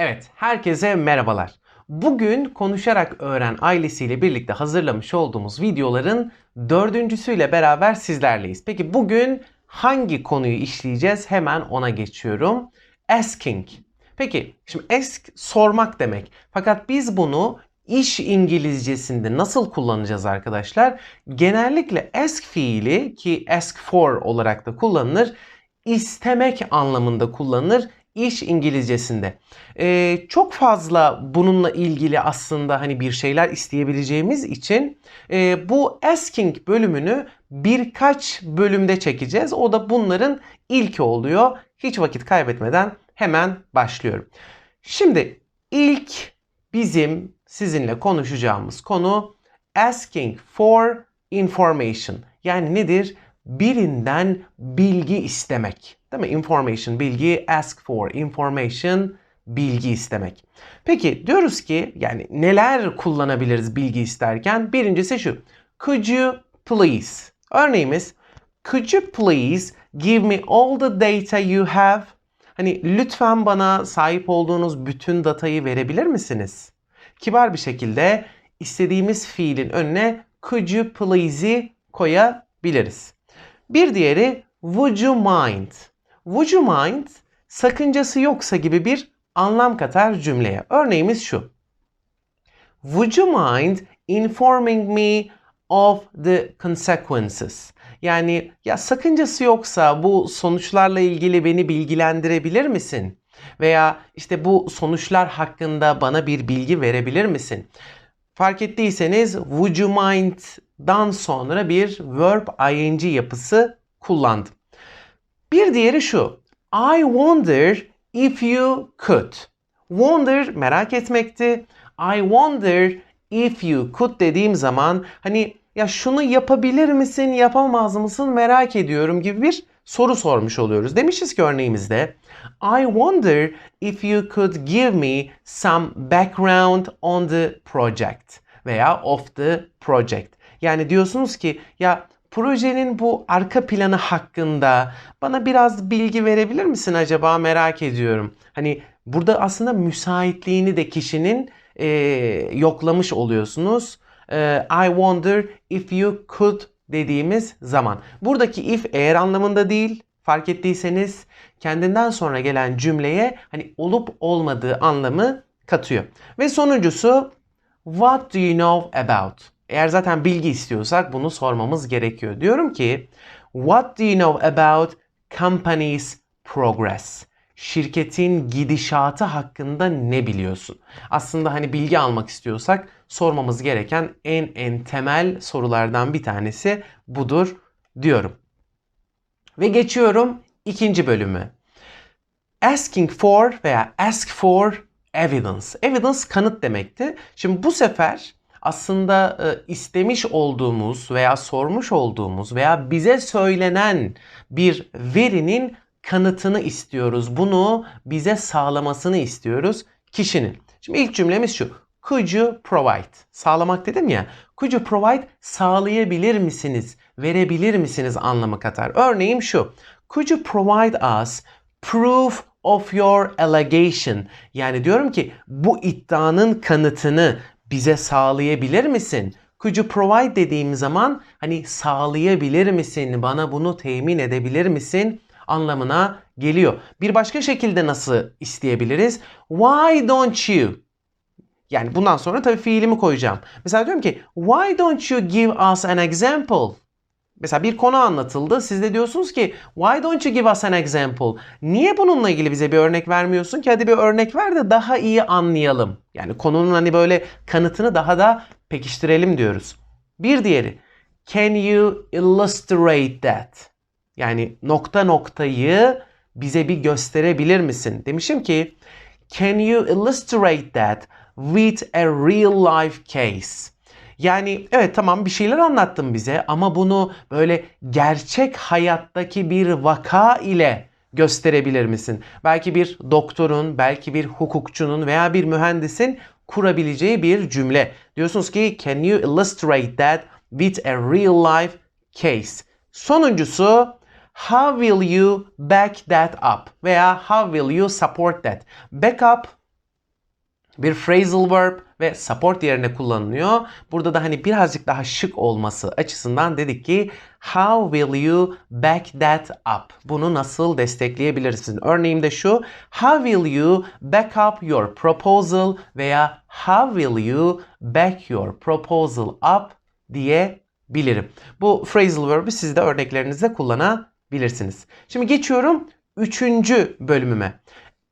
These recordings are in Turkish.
Evet, herkese merhabalar. Bugün Konuşarak Öğren ailesiyle birlikte hazırlamış olduğumuz videoların dördüncüsüyle beraber sizlerleyiz. Peki bugün hangi konuyu işleyeceğiz? Hemen ona geçiyorum. Asking. Peki, şimdi ask sormak demek. Fakat biz bunu iş İngilizcesinde nasıl kullanacağız arkadaşlar? Genellikle ask fiili ki ask for olarak da kullanılır. istemek anlamında kullanılır iş İngilizcesinde. Ee, çok fazla bununla ilgili aslında hani bir şeyler isteyebileceğimiz için e, bu asking bölümünü birkaç bölümde çekeceğiz. O da bunların ilki oluyor. Hiç vakit kaybetmeden hemen başlıyorum. Şimdi ilk bizim sizinle konuşacağımız konu asking for information. Yani nedir? Birinden bilgi istemek. Değil mi? Information, bilgi, ask for information, bilgi istemek. Peki diyoruz ki yani neler kullanabiliriz bilgi isterken? Birincisi şu. Could you please? Örneğimiz Could you please give me all the data you have? Hani lütfen bana sahip olduğunuz bütün datayı verebilir misiniz? Kibar bir şekilde istediğimiz fiilin önüne could you please'i koyabiliriz. Bir diğeri would you mind? Would you mind sakıncası yoksa gibi bir anlam katar cümleye. Örneğimiz şu. Would you mind informing me of the consequences? Yani ya sakıncası yoksa bu sonuçlarla ilgili beni bilgilendirebilir misin? Veya işte bu sonuçlar hakkında bana bir bilgi verebilir misin? Fark ettiyseniz would you mind'dan sonra bir verb ing yapısı kullandım. Bir diğeri şu. I wonder if you could. Wonder merak etmekti. I wonder if you could dediğim zaman hani ya şunu yapabilir misin, yapamaz mısın merak ediyorum gibi bir soru sormuş oluyoruz. Demişiz ki örneğimizde I wonder if you could give me some background on the project veya of the project. Yani diyorsunuz ki ya projenin bu arka planı hakkında bana biraz bilgi verebilir misin acaba merak ediyorum. Hani burada aslında müsaitliğini de kişinin e, yoklamış oluyorsunuz. E, I wonder if you could dediğimiz zaman. Buradaki if eğer anlamında değil fark ettiyseniz kendinden sonra gelen cümleye hani olup olmadığı anlamı katıyor. Ve sonuncusu what do you know about? Eğer zaten bilgi istiyorsak bunu sormamız gerekiyor. Diyorum ki what do you know about company's progress? Şirketin gidişatı hakkında ne biliyorsun? Aslında hani bilgi almak istiyorsak sormamız gereken en en temel sorulardan bir tanesi budur diyorum. Ve geçiyorum ikinci bölümü. Asking for veya ask for evidence. Evidence kanıt demekti. Şimdi bu sefer aslında e, istemiş olduğumuz veya sormuş olduğumuz veya bize söylenen bir verinin kanıtını istiyoruz. Bunu bize sağlamasını istiyoruz kişinin. Şimdi ilk cümlemiz şu. Could you provide? Sağlamak dedim ya. Could you provide? Sağlayabilir misiniz? Verebilir misiniz anlamı katar. Örneğin şu. Could you provide us proof of your allegation? Yani diyorum ki bu iddianın kanıtını bize sağlayabilir misin? Could you provide dediğim zaman hani sağlayabilir misin? Bana bunu temin edebilir misin? anlamına geliyor. Bir başka şekilde nasıl isteyebiliriz? Why don't you? Yani bundan sonra tabii fiilimi koyacağım. Mesela diyorum ki why don't you give us an example? Mesela bir konu anlatıldı. Siz de diyorsunuz ki why don't you give us an example? Niye bununla ilgili bize bir örnek vermiyorsun ki? Hadi bir örnek ver de daha iyi anlayalım. Yani konunun hani böyle kanıtını daha da pekiştirelim diyoruz. Bir diğeri can you illustrate that? Yani nokta noktayı bize bir gösterebilir misin? Demişim ki can you illustrate that with a real life case? Yani evet tamam bir şeyler anlattın bize ama bunu böyle gerçek hayattaki bir vaka ile gösterebilir misin? Belki bir doktorun, belki bir hukukçunun veya bir mühendisin kurabileceği bir cümle. Diyorsunuz ki can you illustrate that with a real life case? Sonuncusu how will you back that up veya how will you support that? Back up bir phrasal verb ve support yerine kullanılıyor. Burada da hani birazcık daha şık olması açısından dedik ki how will you back that up? Bunu nasıl destekleyebilirsin? Örneğimde şu how will you back up your proposal veya how will you back your proposal up diyebilirim. Bu phrasal verb'i siz de örneklerinizde kullanabilirsiniz. Şimdi geçiyorum üçüncü bölümüme.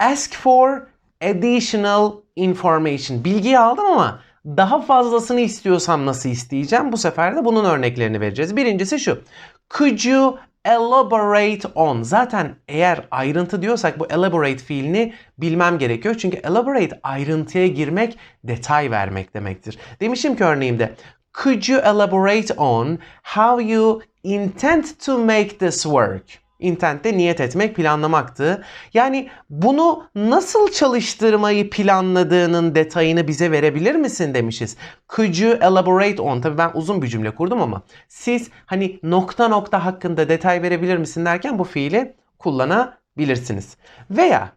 Ask for additional information. Bilgiyi aldım ama daha fazlasını istiyorsam nasıl isteyeceğim? Bu sefer de bunun örneklerini vereceğiz. Birincisi şu. Could you elaborate on? Zaten eğer ayrıntı diyorsak bu elaborate fiilini bilmem gerekiyor. Çünkü elaborate ayrıntıya girmek, detay vermek demektir. Demişim ki örneğimde Could you elaborate on how you intend to make this work? Intent'te niyet etmek, planlamaktı. Yani bunu nasıl çalıştırmayı planladığının detayını bize verebilir misin demişiz. Could you elaborate on? Tabii ben uzun bir cümle kurdum ama siz hani nokta nokta hakkında detay verebilir misin derken bu fiili kullanabilirsiniz. Veya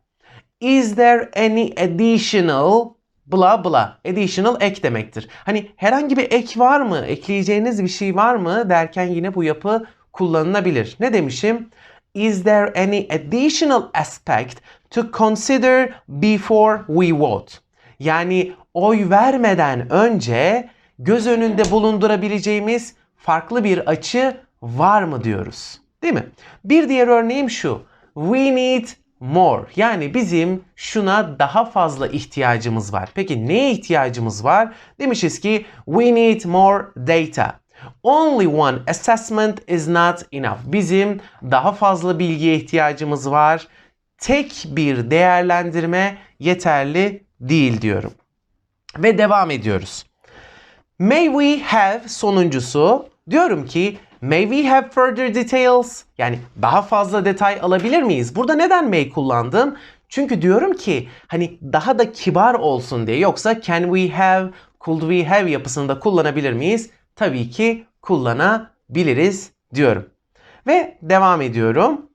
is there any additional bla bla additional ek demektir. Hani herhangi bir ek var mı? Ekleyeceğiniz bir şey var mı derken yine bu yapı kullanılabilir. Ne demişim? Is there any additional aspect to consider before we vote? Yani oy vermeden önce göz önünde bulundurabileceğimiz farklı bir açı var mı diyoruz. Değil mi? Bir diğer örneğim şu. We need more. Yani bizim şuna daha fazla ihtiyacımız var. Peki neye ihtiyacımız var? Demişiz ki we need more data. Only one assessment is not enough. Bizim daha fazla bilgiye ihtiyacımız var. Tek bir değerlendirme yeterli değil diyorum. Ve devam ediyoruz. May we have sonuncusu. Diyorum ki may we have further details? Yani daha fazla detay alabilir miyiz? Burada neden may kullandım? Çünkü diyorum ki hani daha da kibar olsun diye. Yoksa can we have, could we have yapısında kullanabilir miyiz? Tabii ki kullanabiliriz diyorum. Ve devam ediyorum.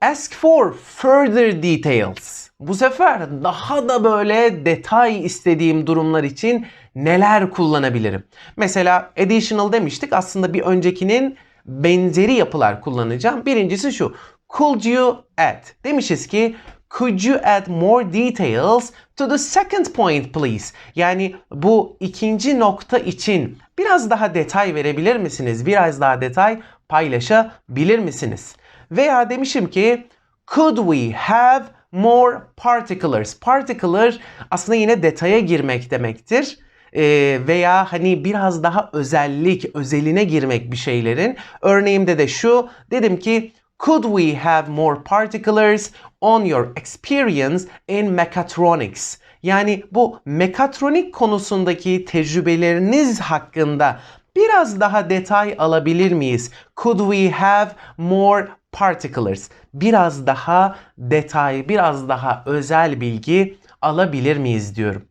Ask for further details. Bu sefer daha da böyle detay istediğim durumlar için neler kullanabilirim? Mesela additional demiştik. Aslında bir öncekinin benzeri yapılar kullanacağım. Birincisi şu. Could you add? Demişiz ki Could you add more details to the second point please? Yani bu ikinci nokta için biraz daha detay verebilir misiniz? Biraz daha detay paylaşabilir misiniz? Veya demişim ki could we have more particulars? Particular aslında yine detaya girmek demektir. Ee, veya hani biraz daha özellik, özeline girmek bir şeylerin. Örneğimde de şu dedim ki Could we have more particulars on your experience in mechatronics? Yani bu mekatronik konusundaki tecrübeleriniz hakkında biraz daha detay alabilir miyiz? Could we have more particulars? Biraz daha detay, biraz daha özel bilgi alabilir miyiz diyorum.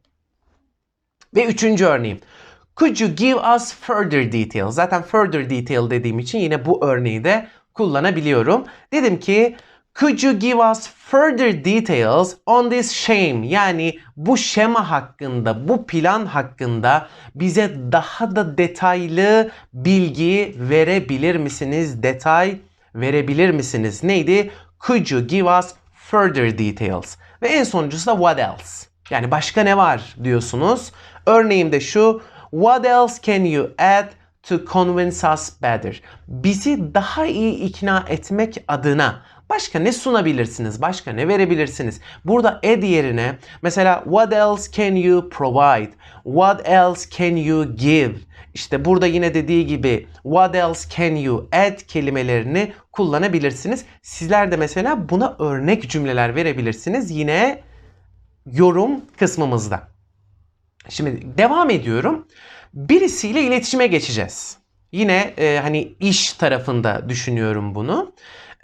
Ve üçüncü örneğim. Could you give us further details? Zaten further detail dediğim için yine bu örneği de kullanabiliyorum. Dedim ki Could you give us further details on this shame? Yani bu şema hakkında, bu plan hakkında bize daha da detaylı bilgi verebilir misiniz? Detay verebilir misiniz? Neydi? Could you give us further details? Ve en sonuncusu da what else? Yani başka ne var diyorsunuz. Örneğimde şu. What else can you add to convince us better? Bizi daha iyi ikna etmek adına Başka ne sunabilirsiniz? Başka ne verebilirsiniz? Burada add yerine mesela what else can you provide? What else can you give? İşte burada yine dediği gibi what else can you add kelimelerini kullanabilirsiniz. Sizler de mesela buna örnek cümleler verebilirsiniz yine yorum kısmımızda. Şimdi devam ediyorum. Birisiyle iletişime geçeceğiz. Yine e, hani iş tarafında düşünüyorum bunu.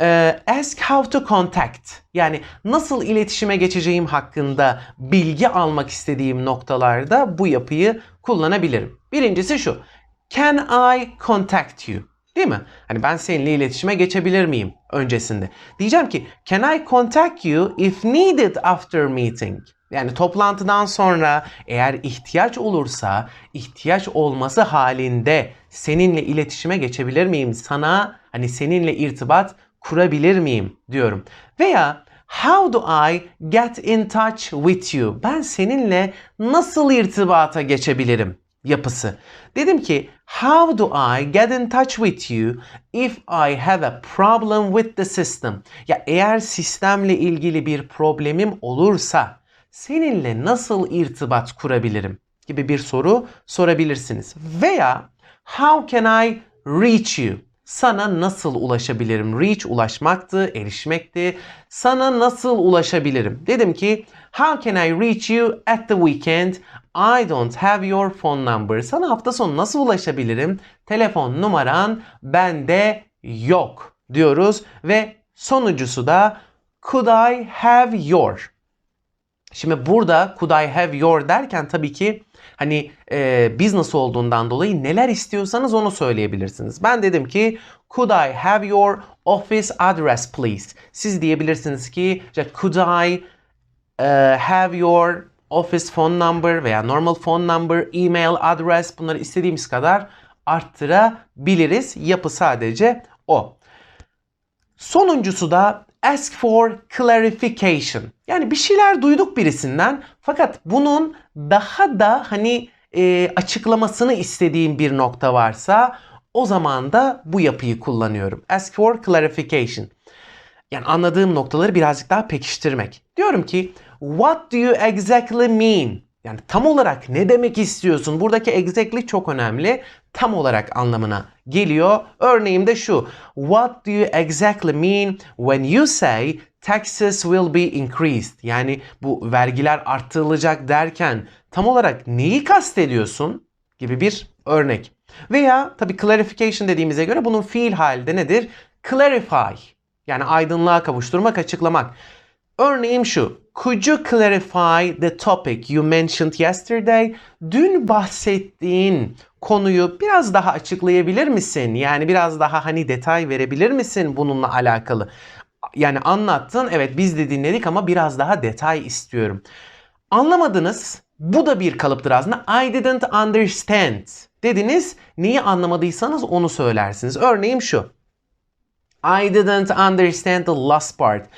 E, ask how to contact yani nasıl iletişime geçeceğim hakkında bilgi almak istediğim noktalarda bu yapıyı kullanabilirim. Birincisi şu. Can I contact you? Değil mi? Hani ben seninle iletişime geçebilir miyim öncesinde? Diyeceğim ki can I contact you if needed after meeting? Yani toplantıdan sonra eğer ihtiyaç olursa ihtiyaç olması halinde seninle iletişime geçebilir miyim? Sana hani seninle irtibat kurabilir miyim diyorum. Veya How do I get in touch with you? Ben seninle nasıl irtibata geçebilirim? yapısı. Dedim ki how do I get in touch with you if I have a problem with the system? Ya eğer sistemle ilgili bir problemim olursa seninle nasıl irtibat kurabilirim gibi bir soru sorabilirsiniz. Veya how can I reach you? Sana nasıl ulaşabilirim? Reach ulaşmaktı, erişmekti. Sana nasıl ulaşabilirim? Dedim ki how can I reach you at the weekend? I don't have your phone number. Sana hafta sonu nasıl ulaşabilirim? Telefon numaran bende yok diyoruz ve sonuncusu da could I have your? Şimdi burada could I have your derken tabii ki hani e, business olduğundan dolayı neler istiyorsanız onu söyleyebilirsiniz. Ben dedim ki could I have your office address please? Siz diyebilirsiniz ki işte, could I uh, have your office phone number veya normal phone number, email address bunları istediğimiz kadar arttırabiliriz. Yapı sadece o. Sonuncusu da ask for clarification. Yani bir şeyler duyduk birisinden fakat bunun daha da hani e, açıklamasını istediğim bir nokta varsa o zaman da bu yapıyı kullanıyorum. Ask for clarification. Yani anladığım noktaları birazcık daha pekiştirmek. Diyorum ki what do you exactly mean? Yani tam olarak ne demek istiyorsun? Buradaki exactly çok önemli. Tam olarak anlamına geliyor. Örneğim de şu. What do you exactly mean when you say taxes will be increased? Yani bu vergiler arttırılacak derken tam olarak neyi kastediyorsun? Gibi bir örnek. Veya tabii clarification dediğimize göre bunun fiil halde nedir? Clarify. Yani aydınlığa kavuşturmak, açıklamak. Örneğim şu. Could you clarify the topic you mentioned yesterday? Dün bahsettiğin konuyu biraz daha açıklayabilir misin? Yani biraz daha hani detay verebilir misin bununla alakalı? Yani anlattın, evet biz de dinledik ama biraz daha detay istiyorum. Anlamadınız. Bu da bir kalıptır aslında. I didn't understand dediniz. Neyi anlamadıysanız onu söylersiniz. Örneğim şu. I didn't understand the last part.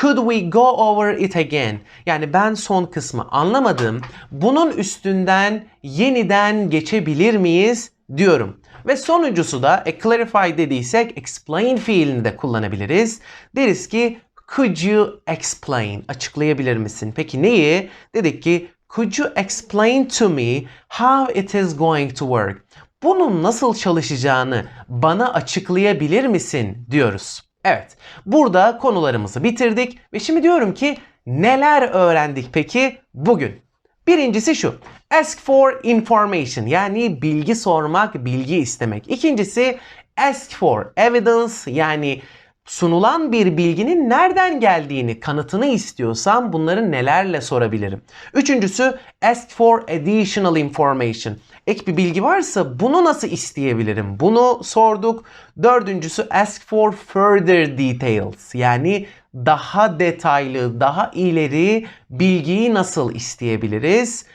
Could we go over it again? Yani ben son kısmı anlamadım. Bunun üstünden yeniden geçebilir miyiz diyorum. Ve sonuncusu da e, clarify dediysek explain fiilini de kullanabiliriz. Deriz ki could you explain? Açıklayabilir misin? Peki neyi? Dedik ki could you explain to me how it is going to work? Bunun nasıl çalışacağını bana açıklayabilir misin diyoruz. Evet, burada konularımızı bitirdik ve şimdi diyorum ki neler öğrendik peki bugün? Birincisi şu. Ask for information yani bilgi sormak, bilgi istemek. İkincisi ask for evidence yani sunulan bir bilginin nereden geldiğini, kanıtını istiyorsam bunları nelerle sorabilirim? Üçüncüsü ask for additional information. Ek bir bilgi varsa bunu nasıl isteyebilirim? Bunu sorduk. Dördüncüsü ask for further details. Yani daha detaylı, daha ileri bilgiyi nasıl isteyebiliriz?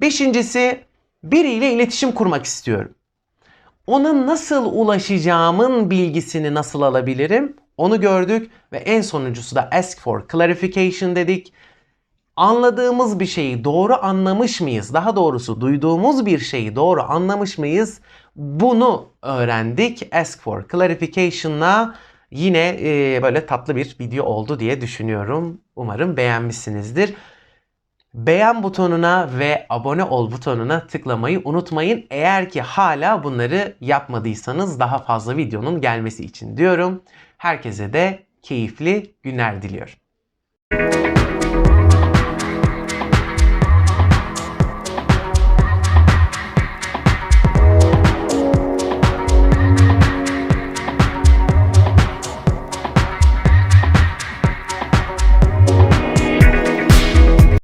Beşincisi biriyle iletişim kurmak istiyorum. Ona nasıl ulaşacağımın bilgisini nasıl alabilirim? Onu gördük ve en sonuncusu da ask for clarification dedik. Anladığımız bir şeyi doğru anlamış mıyız? Daha doğrusu duyduğumuz bir şeyi doğru anlamış mıyız? Bunu öğrendik. Ask for clarification'la yine e, böyle tatlı bir video oldu diye düşünüyorum. Umarım beğenmişsinizdir. Beğen butonuna ve abone ol butonuna tıklamayı unutmayın. Eğer ki hala bunları yapmadıysanız daha fazla videonun gelmesi için diyorum. Herkese de keyifli günler diliyorum.